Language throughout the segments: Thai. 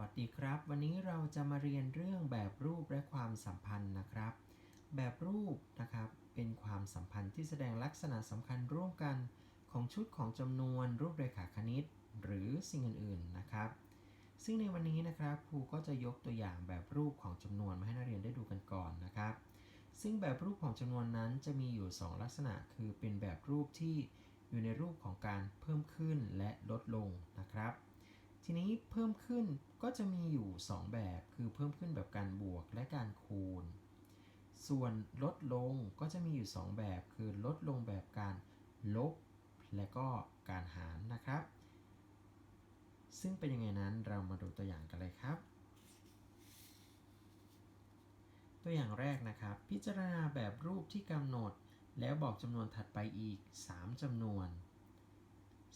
วัสดีครับ วันนี้เราจะมาเรียนเรื่องแบบรูปและความสัมพันธ์นะครับ แบบรูปนะครับเป็นความสัมพันธ์ที่แสดงลักษณะสำคัญร่วมกันของชุดของจำนวนรูปเรขาคณิต หรือสิ่งอื่นๆนะครับ ซึ่งในวันนี้นะครับครูก็จะยกตัวอย่างแบบรูปของจำนวนมาให้นักเรียนได้ดูกันก่อนนะครับ ซึ่งแบบรูปของจำนวนนั้นจะมีอยู่ 2 ลักษณะ คือเป็นแบบรูปที่อยู่ในรูปของการเพิ่มขึ้นและลดลงนะครับ ทีนี้เพิ่มขึ้นก็จะมีอยู่ 2 แบบคือเพิ่มขึ้นแบบการบวกและการคูณ ส่วนลดลงก็จะมีอยู่ 2 แบบคือลดลงแบบการลบ และก็การหารนะครับ ซึ่งเป็นยังไงนั้นเรามาดูตัวอย่างกันเลยครับ ตัวอย่างแรกนะครับ พิจารณาแบบรูปที่กำหนด แล้วบอกจำนวนถัดไปอีก 3จำนวน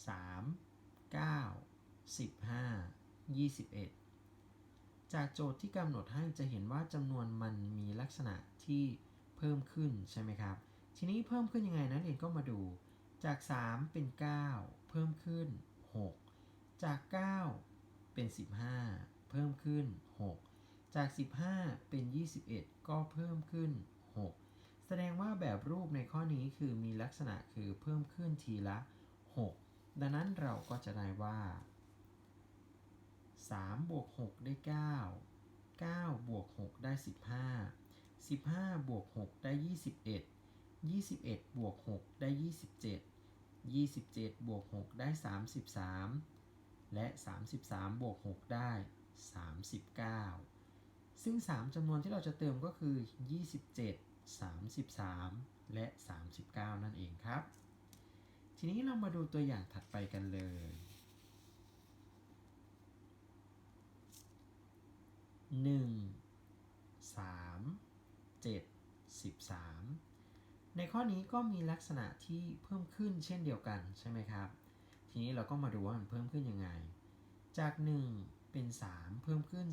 3 9 15 21 จากโจทย์ที่กำหนดให้จะเห็นว่าจำนวนมันมีลักษณะที่เพิ่มขึ้นใช่ไหมครับ ทีนี้เพิ่มขึ้นยังไงนะเรียนก็มาดู จาก 3 เป็น 9 เพิ่มขึ้น 6 จาก 9 เป็น 15 เพิ่มขึ้น 6 จาก 15 เป็น 21 ก็เพิ่มขึ้น 6 แสดงว่าแบบรูปในข้อนี้คือมีลักษณะคือเพิ่มขึ้นทีละ 6 ดังนั้นเราก็จะได้ว่า 3บวก6ได้ 9 9บวก6ได้ 15 15บวก6ได้ 21 21บวก6ได้ 27 27บวก6ได้ 33 และ 33บวก6ได้ 39 ซึ่ง 3จำนวนที่เราจะเติมก็คือ 27 33 และ 39 นั่นเองครับ ทีนี้เรามาดูตัวอย่างถัดไปกันเลย หนึ่งสามเจ็ดสิบสามในข้อนี้ก็มีลักษณะที่เพิ่มขึ้นเช่นเดียวกันใช่ไหมครับ ทีนี้เราก็มาดูว่ามันเพิ่มขึ้นยังไง จาก 1 เป็น 3 เพิ่มขึ้น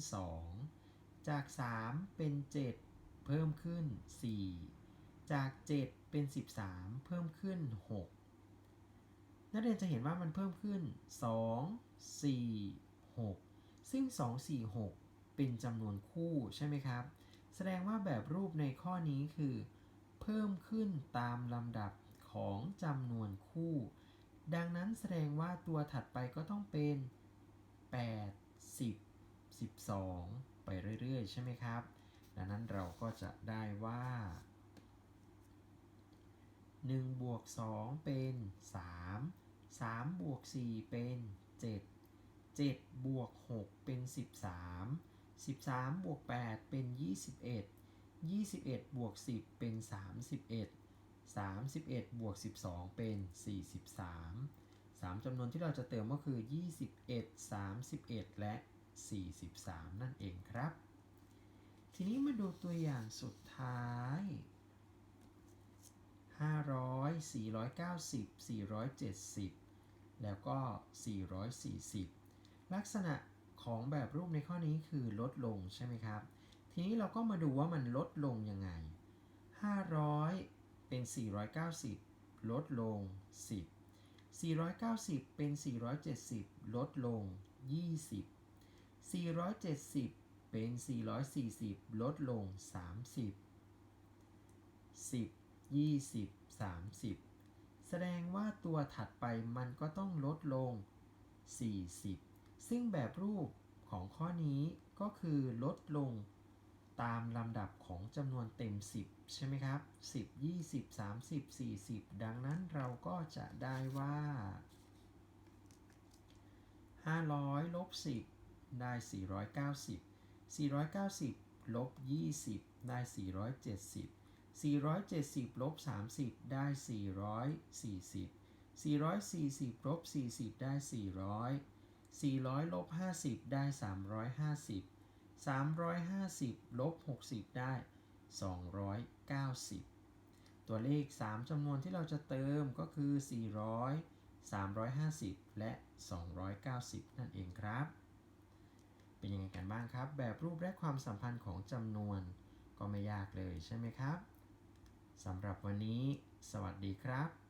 2 จาก 3 เป็น 7 เพิ่มขึ้น 4 จาก 7 เป็น 13 เพิ่มขึ้น 6 นักเรียนจะเห็นว่ามันเพิ่มขึ้น 2 4 6 ซึ่ง 2 4 6 เป็นจำนวนคู่ใช่ไหมครับ แสดงว่าแบบรูปในข้อนี้คือ เพิ่มขึ้นตามลำดับของจำนวนคู่ ดังนั้นแสดงว่าตัวถัดไปก็ต้องเป็น 8 10 12 ไปเรื่อยๆ ใช่ไหมครับ ดังนั้นเราก็จะได้ว่า1บวก2เป็น 3 3บวก4เป็น 7 7บวก6เป็น 13 13บวก8เป็น 21 21บวก10 เป็น 31 31บวก12 เป็น 43 3จำนวนที่เราจะเติมก็คือ 21 31 และ 43 นั่นเองครับ ทีนี้มาดูตัวอย่างสุดท้าย 500 490 470 แล้วก็ 440 ลักษณะ ของแบบรูปในข้อนี้คือลดลงใช่ไหมครับ ทีนี้เราก็มาดูว่ามันลดลงยังไง 500 เป็น 490 ลดลง 10 490 เป็น 470 ลดลง 20 470 เป็น 440 ลดลง 30 10 20 30 แสดงว่าตัวถัดไปมันก็ต้องลดลง 40 ซึ่งแบบรูปของข้อนี้ก็คือลดลงตามลำดับของจำนวนเต็ม 10 ใช่ไหมครับ 10 20 30 40 ดังนั้นเราก็จะได้ว่า 500ลบ10 ได้ 490 490ลบ20 ได้ 470 470ลบ30 ได้ 440 440ลบ40 ได้ 400 400ลบ50 ได้ 350 350ลบ60 ได้ 290 ตัวเลข 3จำนวนที่เราจะเติมก็คือ 400 350 และ 290 นั่นเองครับ เป็นยังไงกันบ้างครับ แบบรูปและความสัมพันธ์ของจำนวนก็ไม่ยากเลยใช่ไหมครับสำหรับวันนี้ สวัสดีครับ